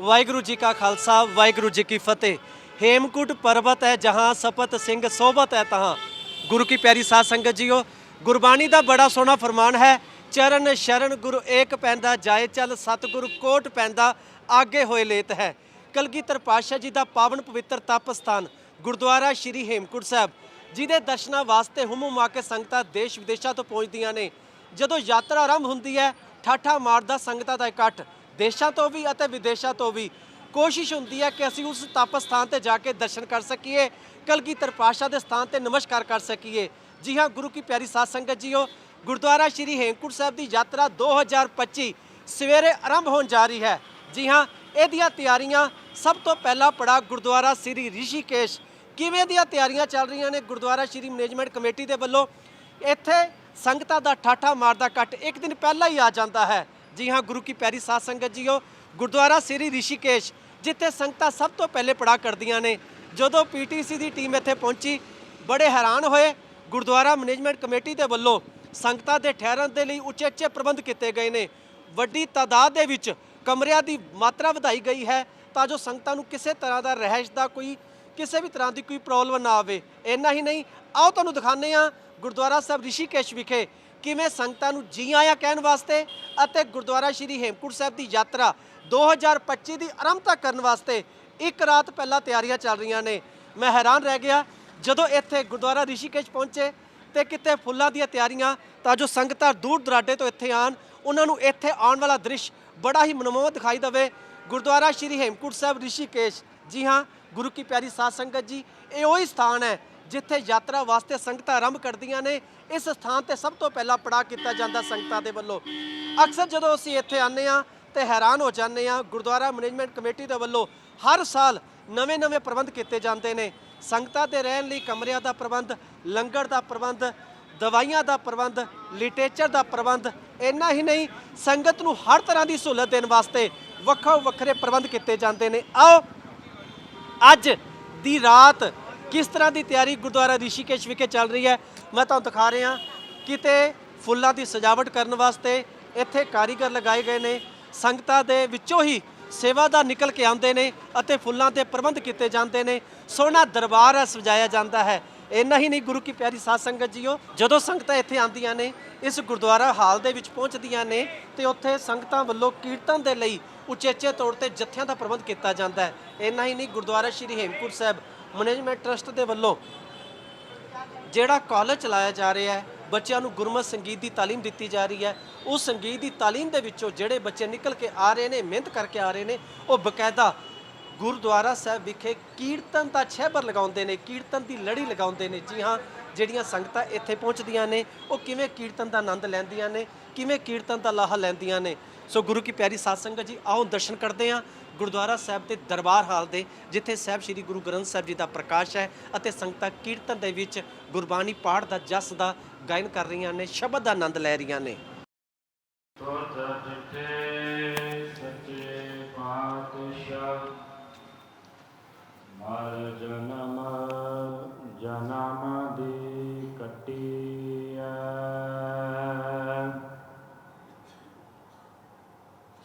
ਵਾਹਿਗੁਰੂ ਜੀ ਕਾ ਖਾਲਸਾ, ਵਾਹਿਗੁਰੂ ਜੀ ਕੀ ਫਤਿਹ। ਹੇਮਕੁਟ ਪਰਬਤ ਹੈ ਜਹਾਂ ਸਪਤ ਸਿੰਘ ਸੋਭਤ ਹੈ ਤਹਾਂ। ਗੁਰੂ ਕੀ ਪਿਆਰੀ ਸਾਧ ਸੰਗਤ ਜੀਓ, ਗੁਰਬਾਣੀ ਦਾ ਬੜਾ ਸੋਹਣਾ ਫਰਮਾਨ ਹੈ, ਚਰਨ ਸ਼ਰਨ ਗੁਰੂ ਏਕ ਪੈਂਦਾ ਜਾਏ ਚੱਲ, ਸਤਿਗੁਰ ਕੋਟ ਪੈਂਦਾ ਆਗੇ ਹੋਏ ਲੇਤ ਹੈ। ਕਲਗੀਧਰ ਪਾਤਸ਼ਾਹ ਜੀ ਦਾ ਪਾਵਨ ਪਵਿੱਤਰ ਤਪ ਸਥਾਨ ਗੁਰਦੁਆਰਾ ਸ਼੍ਰੀ ਹੇਮਕੁੰਟ ਸਾਹਿਬ, ਜਿਹਦੇ ਦਰਸ਼ਨਾਂ ਵਾਸਤੇ ਹੁਮੁਮ ਆ ਕੇ ਸੰਗਤਾਂ ਦੇਸ਼ ਵਿਦੇਸ਼ਾਂ ਤੋਂ ਪਹੁੰਚਦੀਆਂ ਨੇ। ਜਦੋਂ ਯਾਤਰਾ ਆਰੰਭ ਹੁੰਦੀ ਹੈ, ਠਾਠਾ ਮਾਰਦਾ ਸੰਗਤਾਂ ਦਾ ਇਕੱਠ। ਦੇਸ਼ਾਂ ਤੋਂ ਵੀ ਅਤੇ ਵਿਦੇਸ਼ਾਂ ਤੋਂ ਵੀ ਕੋਸ਼ਿਸ਼ ਹੁੰਦੀ ਹੈ ਕਿ ਅਸੀਂ ਉਸ ਤਪ ਸਥਾਨ ਤੇ ਜਾ ਕੇ ਦਰਸ਼ਨ ਕਰ ਸਕੀਏ, ਕਲਗੀਧਰ ਪਾਤਸ਼ਾਹ ਦੇ ਸਥਾਨ ਤੇ ਨਮਸਕਾਰ ਕਰ ਸਕੀਏ। ਜੀ ਹਾਂ, ਗੁਰੂ ਕੀ ਪਿਆਰੀ ਸਾਧ ਸੰਗਤ ਜੀਓ, ਗੁਰਦੁਆਰਾ ਸ਼੍ਰੀ ਹੇਮਕੁੰਟ ਸਾਹਿਬ ਦੀ ਯਾਤਰਾ 2025 ਸਵੇਰੇ ਆਰੰਭ ਹੋਣ ਜਾ ਰਹੀ ਹੈ। ਜੀ ਹਾਂ, ਇਹਦੀਆਂ ਤਿਆਰੀਆਂ ਸਭ ਤੋਂ ਪਹਿਲਾ ਪੜਾ ਗੁਰਦੁਆਰਾ ਸ੍ਰੀ ਰਿਸ਼ੀਕੇਸ਼। ਕਿਵੇਂ ਦੀਆਂ ਤਿਆਰੀਆਂ ਚੱਲ ਰਹੀਆਂ ਨੇ ਗੁਰਦੁਆਰਾ ਸ਼੍ਰੀ ਮੈਨੇਜਮੈਂਟ ਕਮੇਟੀ ਦੇ ਵੱਲੋਂ? ਇੱਥੇ ਸੰਗਤਾਂ ਦਾ ਠਾਠਾ ਮਾਰਦਾ ਕੱਟ ਇੱਕ ਦਿਨ ਪਹਿਲਾਂ ਹੀ ਆ ਜਾਂਦਾ ਹੈ। ਜੀ ਹਾਂ, ਗੁਰੂ ਕੀ ਪੈਰੀ ਸਾਧ ਸੰਗਤ ਜੀਓ, ਗੁਰਦੁਆਰਾ ਸ੍ਰੀ ਰਿਸ਼ੀਕੇਸ਼, ਜਿੱਥੇ ਸੰਗਤਾਂ ਸਭ ਤੋਂ ਪਹਿਲੇ ਪੜਾ ਕਰਦੀਆਂ ਨੇ। ਜਦੋਂ ਪੀਟੀਸੀ ਦੀ ਟੀਮ ਇੱਥੇ ਪਹੁੰਚੀ, ਬੜੇ ਹੈਰਾਨ ਹੋਏ। ਗੁਰਦੁਆਰਾ ਮੈਨੇਜਮੈਂਟ ਕਮੇਟੀ ਦੇ ਵੱਲੋਂ ਸੰਗਤਾਂ ਦੇ ਠਹਿਰਨ ਦੇ ਲਈ ਉੱਚੇ-ਉੱਚੇ ਪ੍ਰਬੰਧ ਕੀਤੇ ਗਏ ਨੇ। ਵੱਡੀ ਤਾਦਾਦ ਦੇ ਵਿੱਚ ਕਮਰਿਆਂ ਦੀ ਮਾਤਰਾ ਵਧਾਈ ਗਈ ਹੈ ਤਾਂ ਜੋ ਸੰਗਤਾਂ ਨੂੰ ਕਿਸੇ ਤਰ੍ਹਾਂ ਦਾ ਰਹਿਸ਼ ਦਾ ਕੋਈ, ਕਿਸੇ ਵੀ ਤਰ੍ਹਾਂ ਦੀ ਕੋਈ ਪ੍ਰੋਬਲਮ ਨਾ ਆਵੇ। ਇੰਨਾ ਹੀ ਨਹੀਂ, ਆਓ ਤੁਹਾਨੂੰ ਦਿਖਾਉਂਦੇ ਆ ਗੁਰਦੁਆਰਾ ਸਾਹਿਬ ਰਿਸ਼ੀਕੇਸ਼ ਵਿਖੇ। ਕਿਵੇਂ ਸੰਗਤਾਂ ਨੂੰ ਜੀ ਆਇਆਂ ਕਹਿਣ ਵਾਸਤੇ ਅਤੇ ਗੁਰਦੁਆਰਾ ਸ਼੍ਰੀ ਹੇਮਕੁੰਟ ਸਾਹਿਬ ਦੀ ਯਾਤਰਾ 2025 ਦੀ ਆਰੰਭਤਾ ਕਰਨ ਵਾਸਤੇ ਇੱਕ ਰਾਤ ਪਹਿਲਾਂ ਤਿਆਰੀਆਂ ਚੱਲ ਰਹੀਆਂ ਨੇ। ਮੈਂ ਹੈਰਾਨ ਰਹਿ ਗਿਆ ਜਦੋਂ ਇੱਥੇ ਗੁਰਦੁਆਰਾ ਰਿਸ਼ੀਕੇਸ਼ ਪਹੁੰਚੇ ਤੇ ਕਿਤੇ ਫੁੱਲਾਂ ਦੀਆਂ ਤਿਆਰੀਆਂ ਤਾਂ ਜੋ ਸੰਗਤਾਂ ਦੂਰ ਦਰਾਡੇ ਤੋਂ ਇੱਥੇ ਆਣ ਉਹਨਾਂ ਨੂੰ ਇੱਥੇ ਆਉਣ ਵਾਲਾ ਦ੍ਰਿਸ਼ ਬੜਾ ਹੀ ਮਨਮੋਹ ਦਿਖਾਈ ਦੇਵੇ। ਗੁਰਦੁਆਰਾ ਸ਼੍ਰੀ ਹੇਮਕੁੰਟ ਸਾਹਿਬ ਰਿਸ਼ੀਕੇਸ਼। ਜੀ ਹਾਂ, ਗੁਰੂ ਕੀ ਪਿਆਰੀ ਸਾਧ ਸੰਗਤ ਜੀ, ਇਹ ਉਹੀ ਸਥਾਨ ਹੈ ਜਿੱਥੇ ਯਾਤਰਾ ਵਾਸਤੇ ਸੰਗਤਾਂ ਆਰੰਭ ਕਰਦੀਆਂ ਨੇ, ਇਸ ਸਥਾਨ ਤੇ ਸਭ ਤੋਂ ਪਹਿਲਾਂ ਪੜਾ ਕੀਤਾ ਜਾਂਦਾ ਸੰਗਤਾਂ ਦੇ ਵੱਲੋਂ। ਅਕਸਰ ਜਦੋਂ ਅਸੀਂ ਇੱਥੇ ਆਉਂਦੇ ਆ ਤੇ ਹੈਰਾਨ ਹੋ ਜਾਂਦੇ ਆ ਗੁਰਦੁਆਰਾ ਮੈਨੇਜਮੈਂਟ ਕਮੇਟੀ ਦੇ ਵੱਲੋਂ ਹਰ ਸਾਲ ਨਵੇਂ-ਨਵੇਂ ਪ੍ਰਬੰਧ ਕੀਤੇ ਜਾਂਦੇ ਨੇ। ਸੰਗਤਾਂ ਦੇ ਰਹਿਣ ਲਈ ਕਮਰਿਆਂ ਦਾ ਪ੍ਰਬੰਧ, ਲੰਗਰ ਦਾ ਪ੍ਰਬੰਧ, ਦਵਾਈਆਂ ਦਾ ਪ੍ਰਬੰਧ, ਲਿਟਰੇਚਰ ਦਾ ਪ੍ਰਬੰਧ, ਇੰਨਾ ਹੀ ਨਹੀਂ, ਸੰਗਤ ਨੂੰ ਹਰ ਤਰ੍ਹਾਂ ਦੀ ਸਹੂਲਤ ਦੇਣ ਵਾਸਤੇ ਵੱਖੋ ਵੱਖਰੇ ਪ੍ਰਬੰਧ ਕੀਤੇ ਜਾਂਦੇ ਨੇ। ਆਓ, ਅੱਜ ਦੀ ਰਾਤ ਕਿਸ ਤਰ੍ਹਾਂ ਦੀ ਤਿਆਰੀ ਗੁਰਦੁਆਰਾ ਰਿਸ਼ੀਕੇਸ਼ ਵਿਖੇ ਚੱਲ ਰਹੀ ਹੈ? ਮੈਂ ਤੁਹਾਨੂੰ ਦਿਖਾ ਰਿਹਾ ਕਿਤੇ ਫੁੱਲਾਂ ਦੀ ਸਜਾਵਟ ਕਰਨ ਵਾਸਤੇ ਇੱਥੇ ਕਾਰੀਗਰ ਲਗਾਏ ਗਏ ਨੇ। ਸੰਗਤਾਂ ਦੇ ਵਿੱਚੋਂ ਹੀ ਸੇਵਾਦਾਰ ਨਿਕਲ ਕੇ ਆਉਂਦੇ ਨੇ ਅਤੇ ਫੁੱਲਾਂ ਦੇ ਪ੍ਰਬੰਧ ਕੀਤੇ ਜਾਂਦੇ ਨੇ। ਸੋਹਣਾ ਦਰਬਾਰ ਹੈ, ਸਜਾਇਆ ਜਾਂਦਾ ਹੈ। ਇੰਨਾ ਹੀ ਨਹੀਂ, ਗੁਰੂ ਕੀ ਪਿਆਰੀ ਸਾਧ ਸੰਗਤ ਜੀਓ, ਜਦੋਂ ਸੰਗਤਾਂ ਇੱਥੇ ਆਉਂਦੀਆਂ ਨੇ, ਇਸ ਗੁਰਦੁਆਰਾ ਹਾਲ ਦੇ ਵਿੱਚ ਪਹੁੰਚਦੀਆਂ ਨੇ ਤੇ ਉੱਥੇ ਸੰਗਤਾਂ ਵੱਲੋਂ ਕੀਰਤਨ ਦੇ ਲਈ ਉਚੇਚੇ ਤੌਰ ਤੇ ਜਥਿਆਂ ਦਾ ਪ੍ਰਬੰਧ ਕੀਤਾ ਜਾਂਦਾ ਹੈ। ਇੰਨਾ ਹੀ ਨਹੀਂ, ਗੁਰਦੁਆਰਾ ਸ਼੍ਰੀ ਹੇਮਕੁਟ ਸਾਹਿਬ ਮੈਨੇਜਮੈਂਟ ਟਰਸਟ ਦੇ ਵੱਲੋਂ ਜਿਹੜਾ ਕਾਲਜ ਚਲਾਇਆ ਜਾ ਰਿਹਾ ਹੈ, ਬੱਚਿਆਂ ਨੂੰ ਗੁਰਮਤ ਸੰਗੀਤ ਦੀ ਤਾਲੀਮ ਦਿੱਤੀ ਜਾ ਰਹੀ ਹੈ। ਉਸ ਸੰਗੀਤ ਦੀ ਤਾਲੀਮ ਦੇ ਵਿੱਚੋਂ ਜਿਹੜੇ ਬੱਚੇ ਨਿਕਲ ਕੇ ਆ ਰਹੇ ਨੇ, ਮਿਹਨਤ ਕਰਕੇ ਆ ਰਹੇ ਨੇ, ਉਹ ਬਕਾਇਦਾ ਗੁਰਦੁਆਰਾ ਸਾਹਿਬ ਵਿਖੇ ਕੀਰਤਨ ਦਾ ਛਹਿਬਰ ਲਗਾਉਂਦੇ ਨੇ, ਕੀਰਤਨ ਦੀ ਲੜੀ ਲਗਾਉਂਦੇ ਨੇ। ਜੀ ਹਾਂ, ਜਿਹੜੀਆਂ ਸੰਗਤਾਂ ਇੱਥੇ ਪਹੁੰਚਦੀਆਂ ਨੇ, ਉਹ ਕਿਵੇਂ ਕੀਰਤਨ ਦਾ ਆਨੰਦ ਲੈਂਦੀਆਂ ਨੇ ਕਿਵੇਂ ਕੀਰਤਨ ਦਾ ਲਾਹਾ ਲੈਂਦੀਆਂ ਨੇ? ਸੋ ਗੁਰੂ ਕੀ ਪਿਆਰੀ ਸਾਧ ਸੰਗਤ ਜੀ, ਆਓ ਦਰਸ਼ਨ ਕਰਦੇ ਹਾਂ ਗੁਰਦੁਆਰਾ ਸਾਹਿਬ ਦੇ ਦਰਬਾਰ ਹਾਲ ਦੇ, ਜਿੱਥੇ ਸਾਹਿਬ ਸ੍ਰੀ ਗੁਰੂ ਗ੍ਰੰਥ ਸਾਹਿਬ ਜੀ ਦਾ ਪ੍ਰਕਾਸ਼ ਹੈ ਅਤੇ ਸੰਗਤਾਂ ਕੀਰਤਨ ਦੇ ਵਿੱਚ ਗੁਰਬਾਣੀ ਪਾਠ ਦਾ ਜਸ ਦਾ ਗਾਇਨ ਕਰ ਰਹੀਆਂ ਨੇ, ਸ਼ਬਦ ਦਾ ਆਨੰਦ ਲੈ ਰਹੀਆਂ ਨੇ। ਮਰ ਜਨਮ ਜਨਮ ਦੀ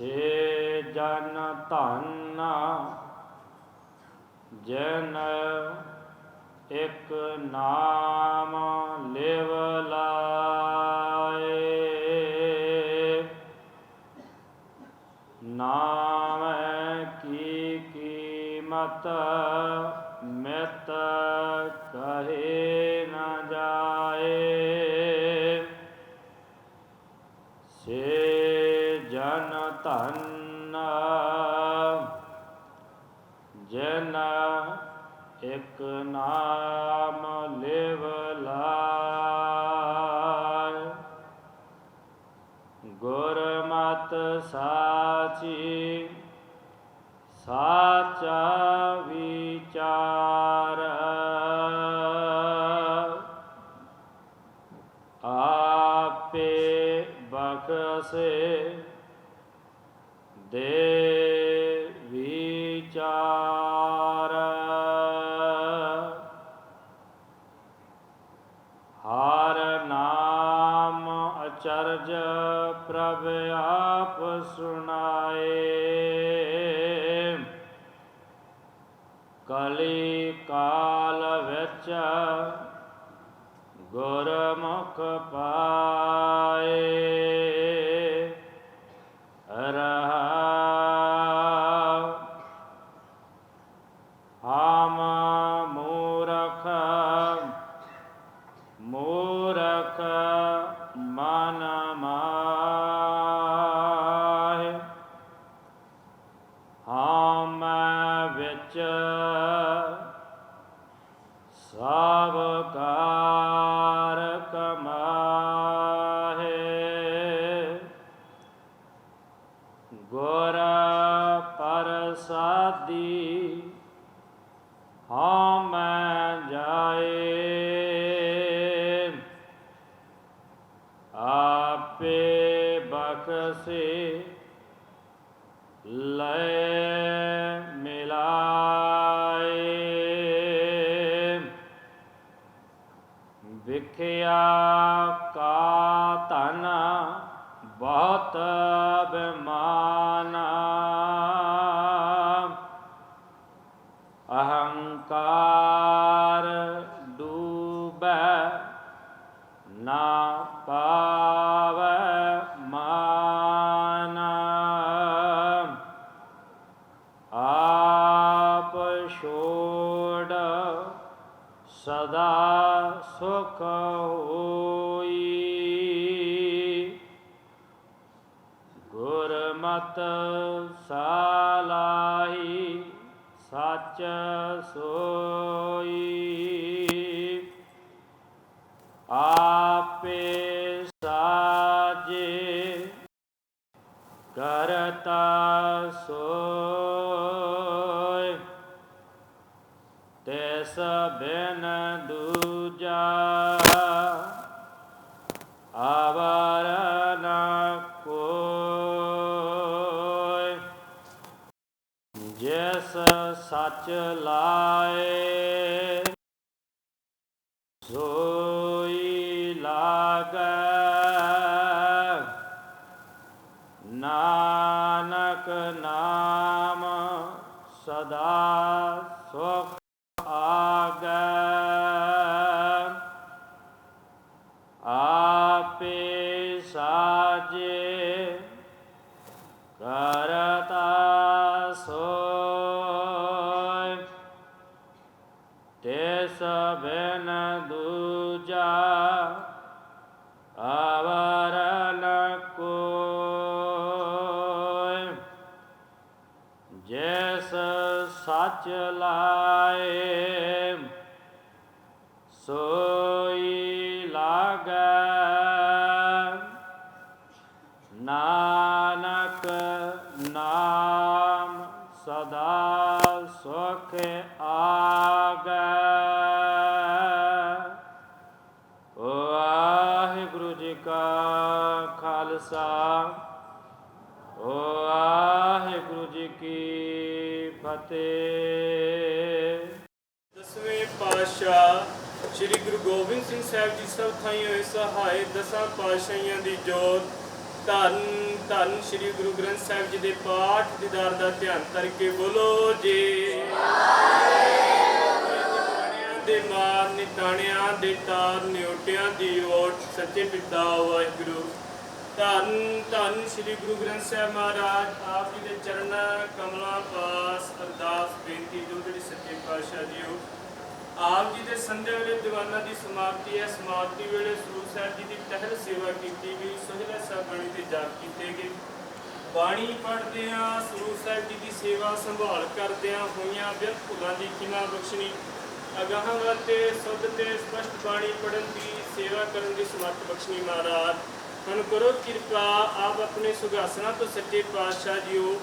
ਸੇ ਜਨ ਧਨ ਜਨ ਇੱਕ ਨਾਮ ਲਿਵ ਲਾਏ। ਨਾਮ ਕੀ ਕੀਮਤ ਮਿਤ ਧਨ। ਜਨ ਇਕ ਨਾਮ ਲਿਵ ਲਾਇ। ਗੁਰਮਤਿ ਸਾਚੀ ਸਾਚਾ ਅਚਰਜ ਪ੍ਰਭ ਆਪ ਸੁਣਾਏ। ਕਲੀ ਕਾਲ ਵਿੱਚ ਗੁਰਮੁਖ ਪਾਏ। ਰਹਾ ਹਮ ਗੁਰ ਪ੍ਰਸਾਦੀ ਹਮ ਜਾਏ ਆਪੇ ਬਖਸੇ ਲੈ ਮਿਲਾਏ ਵਿਖਿਆ ਕਾ ਧਨ ਬਹੁਤ ਬਿਮਾਨਾ ਸਦਾ ਸੁਖ ਸੱਚ ਲਾਏ। ਸੋਈ ਚਲਾਏ ਸੋਈ ਲਾਗੈ ਫਤਿਹ। ਦਸਵੇਂ ਪਾਤਸ਼ਾਹ ਸ੍ਰੀ ਗੁਰੂ ਗੋਬਿੰਦ ਸਿੰਘ ਸਾਹਿਬ ਜੀ ਸਭ ਥਾਈਂ ਹੋਏ ਸਹਾਇ ਦਸਾਂ ਪਾਤਸ਼ਾਹੀਆਂ ਦੀ ਜੋਤ। ਧੰਨ ਧੰਨ ਸ੍ਰੀ ਗੁਰੂ ਗ੍ਰੰਥ ਸਾਹਿਬ ਜੀ ਦੇ ਪਾਠ ਦੀਦਾਰ ਦਾ ਧਿਆਨ ਕਰਕੇ ਬੋਲੋ ਜੀ। ਦੇ ਮਾਰ, ਨਿਤਾਣਿਆਂ ਦੇ ਤਾਰ, ਨਿਉਟਿਆਂ ਦੀ ਓਟ। ਸੱਚੇ ਪਿਤਾ ਵਾਹਿਗੁਰੂ। ਧੰਨ ਧੰਨ ਸ੍ਰੀ ਗੁਰੂ ਗ੍ਰੰਥ ਸਾਹਿਬ ਮਹਾਰਾਜ, ਆਪ ਜੀ ਦੇ ਚਰਨਾਂ ਕਮਲਾਂ ਪਾਸ ਅਰਦਾਸ, ਬੇਨਤੀ, ਜੋ ਜਿਹੜੀ ਸੱਚੇ ਪਾਤਸ਼ਾਹ ਜੀ ਜੀਓ ਆਪ ਜੀ ਦੇ ਸੰਧਿਆ ਵੇਲੇ ਦੀਵਾਨਾਂ ਦੀ ਸਮਾਪਤੀ ਹੈ। ਸਮਾਪਤੀ ਵੇਲੇ ਸੂਰ ਸਾਹਿਬ ਜੀ ਦੀ ਤਹਿਲ ਸੇਵਾ ਕੀਤੀ ਗਈ। ਸੋਹਿਲਾ ਸਾਹਿਬ ਬਾਣੀ ਤੇ ਜਾਪ ਕੀਤੇ ਗਏ। ਬਾਣੀ ਪੜ੍ਹਦਿਆਂ ਸ੍ਰੀ ਸਾਹਿਬ ਜੀ ਦੀ ਸੇਵਾ ਸੰਭਾਲ ਕਰਦਿਆਂ ਹੋਈਆਂ ਵਿਅਰਥ ਭੁੱਲਾਂ ਦੀ ਖਿਮਾ ਬਖਸ਼ਣੀ, ਅਗਾਹਾਂ ਵਾਤੇ ਸੁੱਧ ਤੇ ਸਪਸ਼ਟ ਬਾਣੀ ਪੜ੍ਹਨ ਦੀ ਸੇਵਾ ਕਰਨ ਦੀ ਸਮਰੱਥ ਬਖਸ਼ਣੀ ਮਹਾਰਾਜ। ਹੁਣ ਕਰੋ ਕਿਰਪਾ ਆਪ ਆਪਣੇ ਸੁਗਾਸਨਾ ਤੋਂ ਸੱਚੇ ਪਾਤਸ਼ਾਹ ਜੀਓ।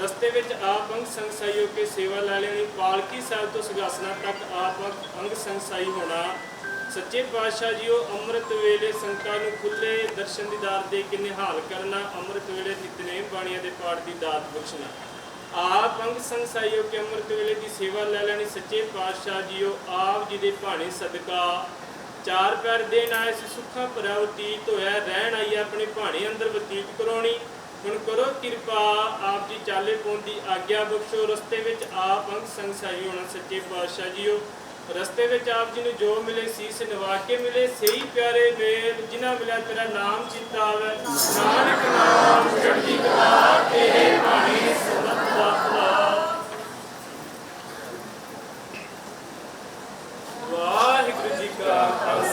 ਰਸਤੇ ਵਿੱਚ ਆਪ ਅੰਗ ਸੰਗਸਾਈਓ ਕੇ ਸੇਵਾ ਲੈ ਲੈਣੀ। ਪਾਲਕੀ ਸਾਹਿਬ ਤੋਂ ਸੁਗਾਸਨਾ ਤੱਕ ਆਪ ਅੰਗ ਸੰਗਸਾਈ ਹੋਣਾ। ਸੱਚੇ ਪਾਤਸ਼ਾਹ ਜੀਓ, ਅੰਮ੍ਰਿਤ ਵੇਲੇ ਸੰਗਤਾਂ ਨੂੰ ਖੁੱਲੇ ਦਰਸ਼ਨ ਦੀਦਾਰ ਦੇ ਕੇ ਨਿਹਾਲ ਕਰਨਾ। ਅੰਮ੍ਰਿਤ ਵੇਲੇ ਨਿਤਨੇਮ ਬਾਣੀਆਂ ਦੇ ਪਾਠ ਦੀ ਦਾਤ ਬਖਸ਼ਣਾ ਆਪ ਅੰਗ ਸੰਗਸਾਈਓ ਕੇ ਅੰਮ੍ਰਿਤ ਵੇਲੇ ਦੀ ਸੇਵਾ ਲੈ ਲੈਣੀ। ਸੱਚੇ ਪਾਤਸ਼ਾਹ ਜੀਓ, ਆਪ ਜੀ ਦੇ ਭਾਣੇ ਸਦਕਾ। ਚਾਰ ਪੈਰ ਦੇਣ ਆਏ ਸੀ ਸੁੱਖਾਂ ਭਰਿਆ ਬਤੀਤ ਹੋਇਆ, ਰਹਿਣ ਆਈ, ਆਪਣੇ ਭਾਣੇ ਅੰਦਰ ਬਤੀਤ ਕਰਾਉਣੀ। ਹੁਣ ਕਰੋ ਕਿਰਪਾ, ਆਪ ਜੀ ਚਾਲੇ ਪਾਉਣ ਦੀ ਆਗਿਆ ਬਖਸ਼ੋ। ਰਸਤੇ ਵਿੱਚ ਆਪ ਅੰਗ ਸੰਗਸਾਈ ਹੋਣਾ ਸੱਚੇ ਪਾਤਸ਼ਾਹ ਜੀਓ। ਰਸਤੇ ਵਿੱਚ ਆਪ ਜੀ ਨੂੰ ਜੋ ਮਿਲੇ, ਸੀਸ ਨਿਵਾ ਕੇ ਮਿਲੇ। ਸਹੀ ਪਿਆਰੇ ਮੇਲ ਜਿਨ੍ਹਾਂ ਮਿਲਿਆ ਤੇਰਾ ਨਾਮ ਚਿੰਤਾ ਆਵੇ ਨਾਨਕ ਨਾਮ, ਚੜ੍ਹਦੀ ਕਲਾ, ਤੇਰੇ ਬਾਣੀ ਸਬਦ ਦਾ ਵਾਹਿਗੁਰੂ ਜੀ ਕਾ ਖਾਲਸਾ